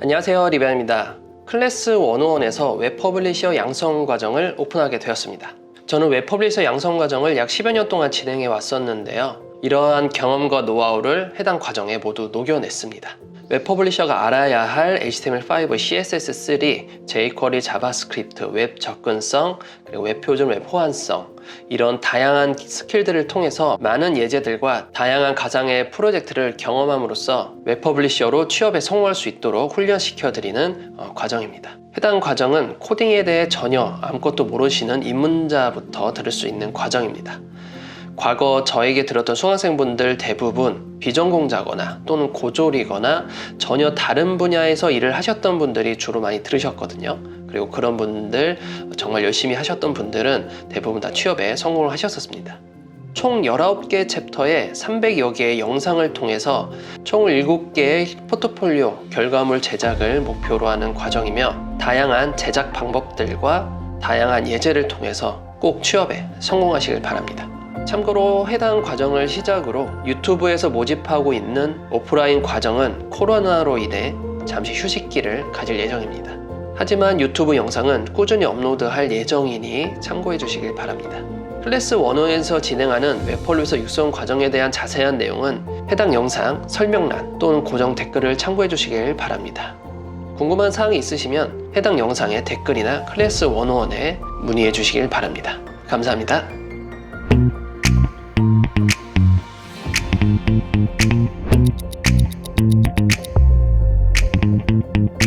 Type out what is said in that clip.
안녕하세요 리베아입니다. 클래스 101에서 웹퍼블리셔 양성 과정을 오픈하게 되었습니다. 저는 웹퍼블리셔 양성 과정을 약 10여 년 동안 진행해 왔었는데요. 이러한 경험과 노하우를 해당 과정에 모두 녹여냈습니다 웹 퍼블리셔가 알아야 할 HTML5, CSS3, jQuery, 자바스크립트, 웹 접근성, 그리고 웹 표준, 웹 호환성 이런 다양한 스킬들을 통해서 많은 예제들과 다양한 가상의 프로젝트를 경험함으로써 웹 퍼블리셔로 취업에 성공할 수 있도록 훈련시켜드리는 어, 과정입니다. 해당 과정은 코딩에 대해 전혀 아무것도 모르시는 입문자부터 들을 수 있는 과정입니다. 과거 저에게 들었던 수강생분들 대부분 비전공자거나 또는 고졸이거나 전혀 다른 분야에서 일을 하셨던 분들이 주로 많이 들으셨거든요. 그리고 그런 분들 정말 열심히 하셨던 분들은 대부분 다 취업에 성공을 하셨었습니다. 총 19개 챕터에 300여 개의 영상을 통해서 총 7개의 포트폴리오 결과물 제작을 목표로 하는 과정이며 다양한 제작 방법들과 다양한 예제를 통해서 꼭 취업에 성공하시길 바랍니다. 참고로 해당 과정을 시작으로 유튜브에서 모집하고 있는 오프라인 과정은 코로나로 인해 잠시 휴식기를 가질 예정입니다. 하지만 유튜브 영상은 꾸준히 업로드할 예정이니 참고해 주시길 바랍니다. 클래스 1호에서 진행하는 웹폴리서 육성 과정에 대한 자세한 내용은 해당 영상 설명란 또는 고정 댓글을 참고해 주시길 바랍니다. 궁금한 사항이 있으시면 해당 영상의 댓글이나 클래스 101에 문의해 주시길 바랍니다. 감사합니다.